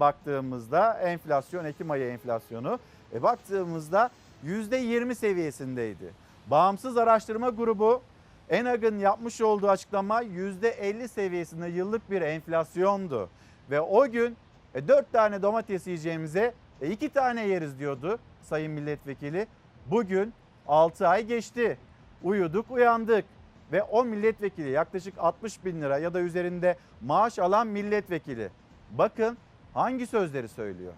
baktığımızda enflasyon Ekim ayı enflasyonu e baktığımızda %20 seviyesindeydi. Bağımsız araştırma grubu ENAG'ın yapmış olduğu açıklama %50 seviyesinde yıllık bir enflasyondu. Ve o gün e, 4 tane domates yiyeceğimize 2 tane yeriz diyordu sayın milletvekili. Bugün 6 ay geçti. Uyuduk uyandık ve o milletvekili yaklaşık 60 bin lira ya da üzerinde maaş alan milletvekili. Bakın hangi sözleri söylüyor.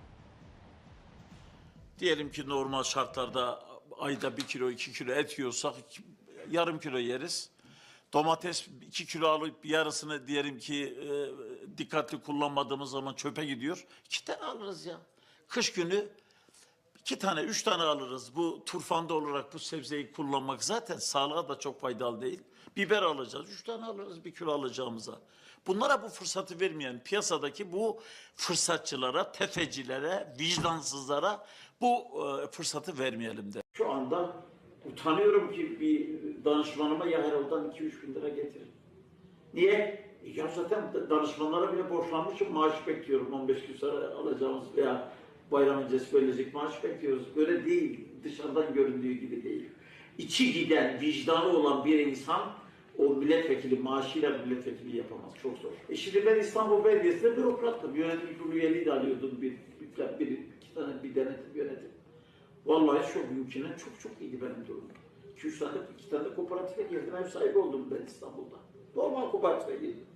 Diyelim ki normal şartlarda ayda bir kilo iki kilo et yiyorsak yarım kilo yeriz. Domates iki kilo alıp yarısını diyelim ki e, dikkatli kullanmadığımız zaman çöpe gidiyor. İki tane alırız ya. Kış günü iki tane, üç tane alırız. Bu turfanda olarak bu sebzeyi kullanmak zaten sağlığa da çok faydalı değil. Biber alacağız, üç tane alırız bir kilo alacağımıza. Bunlara bu fırsatı vermeyen piyasadaki bu fırsatçılara, tefecilere, vicdansızlara bu e, fırsatı vermeyelim de. Şu anda utanıyorum ki bir danışmanıma ya her yoldan 2-3 bin lira getirin. Niye? Ya zaten danışmanlara bile borçlanmışım maaş bekliyorum 15 gün sonra alacağımız veya bayram öncesi verilecek maaş bekliyoruz. Böyle değil. Dışarıdan göründüğü gibi değil. İçi giden, vicdanı olan bir insan o milletvekili maaşıyla milletvekili yapamaz. Çok zor. E şimdi ben İstanbul Belediyesi'nde bürokrattım. Yönetim kurulu üyeliği de alıyordum bir, bir, bir, iki tane bir denetim yönetim. Vallahi çok mümkünen çok çok iyiydi benim durumum. 2-3 tane, iki tane kooperatife girdim. Ev sahibi oldum ben İstanbul'da. Normal kooperatife girdim.